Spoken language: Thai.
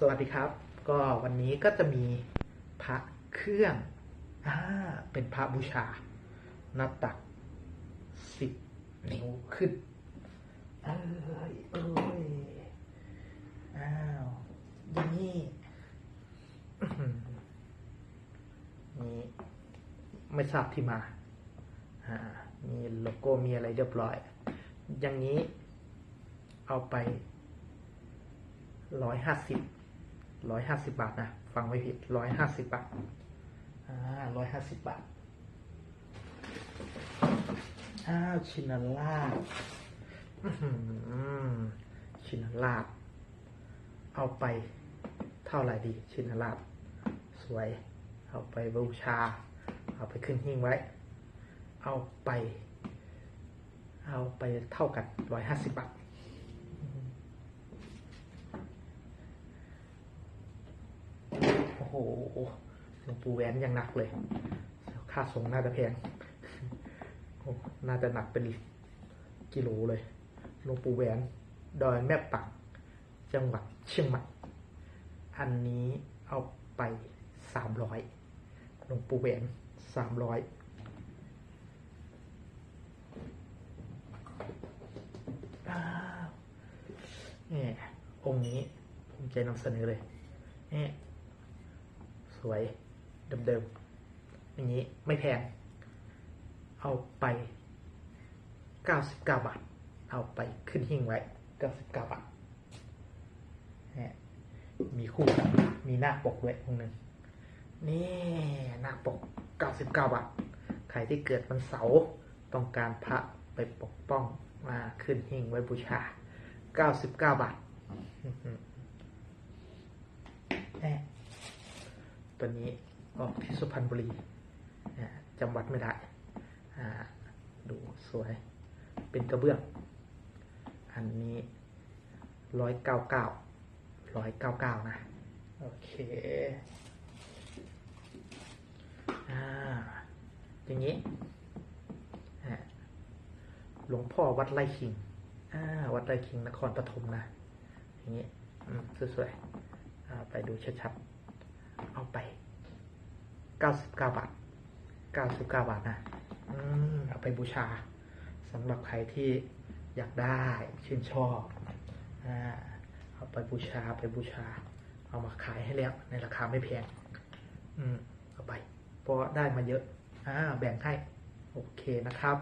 สวัสดีครับ ก็วันนี้ก็จะมีพระเครื่องอ่าเป็นพระบูชา หน้าตักสิบนิ้วขึ้นเอ้ยเอ้ยอ้าวอย่างนี้นี่ไม่ทราบที่มาอ่ามีโลโก้มีอะไรเรียบร้อย อย่างนี้เอาไปร้อยห้าสิบ ร้อยห้าสิบบาทนะ ฟังไม่ผิดร้อยห้าสิบบาทอ่าร้อยห้าสิบบาทอ้าวชินาล่าบชินาลาบ เอาไปเท่าไหร่ดี ชินาลาบ สวย เอาไปบูชา เอาไปขึ้นหิ้งไว้ เอาไป เอาไปเท่ากันร้อยห้าสิบบาท โอ้โหหลวงปู่แหวนยังหนักเลย ค่าส่งน่าจะแพงโอ้น่าจะหนักเป็นกิโลเลย หลวงปู่แหวน ดอยแม่ปัก จังหวัดเชียงใหม่ อันนี้เอาไปสามร้อย หลวงปู่แหวนสามร้อยอ้าวนี่องค์นี้ภูมิใจนำเสนอเลยนี่ สวยเดิมๆอย่างนี้ไม่แพง เอาไป 99 บาท เอาไปขึ้นหิ้งไว้ 99 บาท มีคู่ มีหน้าปกด้วยองหนึ่งนี่หน้าปก 99 บาท ใครที่เกิดวันเสาร์ต้องการพระไปปกป้องมาขึ้นหิ้งไว้บูชา 99 บาทอื้อหือแน่ ตัวนี้ออกที่สุพรรณบุรีจำวัดไม่ได้ดูสวย เป็นกระเบื้อง อันนี้ร้อยเก้าเก้าร้อยเก้าเก้านะ โอเคอ่าอย่างนี้หลวงพ่อวัดไร่ขิงอ่าวัดไร่ขิงนครปฐมนะ อย่างนี้สวยๆไปดูชัดๆ เอาไปเก้าสิบเก้าบาทเก้าสิบเก้าบาทนะอืมเอาไปบูชาสำหรับใครที่อยากได้ชื่นชอบอ่าเอาไปบูชาไปบูชา เอามาขายให้แล้วในราคาไม่แพงอืมเอาไปเพราะได้มาเยอะอ่าแบ่งให้ โอเคนะครับ